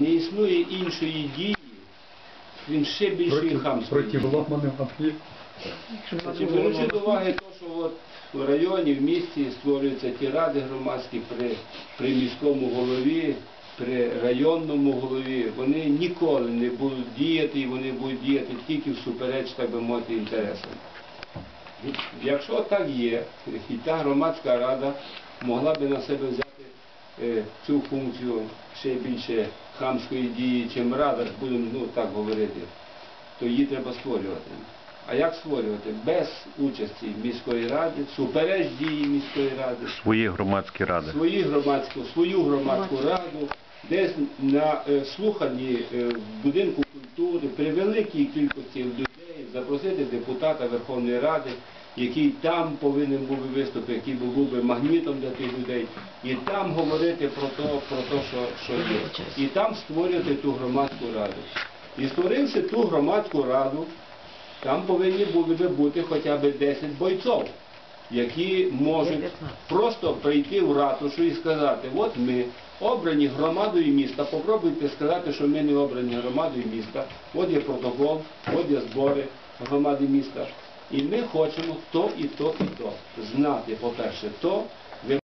не існує іншої дії, крім ще проти дії. ломаних беручи до уваги те, що от в районі, в місті створюються ті ради громадські при, при міському голові, при районному голові, вони ніколи не будуть діяти і вони будуть діяти тільки всупереч, так би мовити, інтересам. Якщо так є, і та громадська рада могла би на себе взяти цю функцію ще більше хамської дії, чим рада, будемо ну, так говорити, то її треба створювати. А як створювати? Без участі міської ради, супереч дії міської ради, Свої громадські ради. свої громадську, свою громадську раду, десь на е, слуханні е, в будинку культури при великій кількості людей запросити депутата Верховної Ради, який там повинен був би виступити, який був би магнітом для тих людей, і там говорити про те, про те, що, що є. І там створювати ту громадську раду. І створивши ту громадську раду, там повинні були би бути хоча б 10 бойців, які можуть просто прийти в ратушу і сказати, от ми обрані громадою міста, попробуйте сказати, що ми не обрані громадою міста, от є протокол, от є збори громади міста. І ми хочемо то і то і то. Знати, по-перше, то,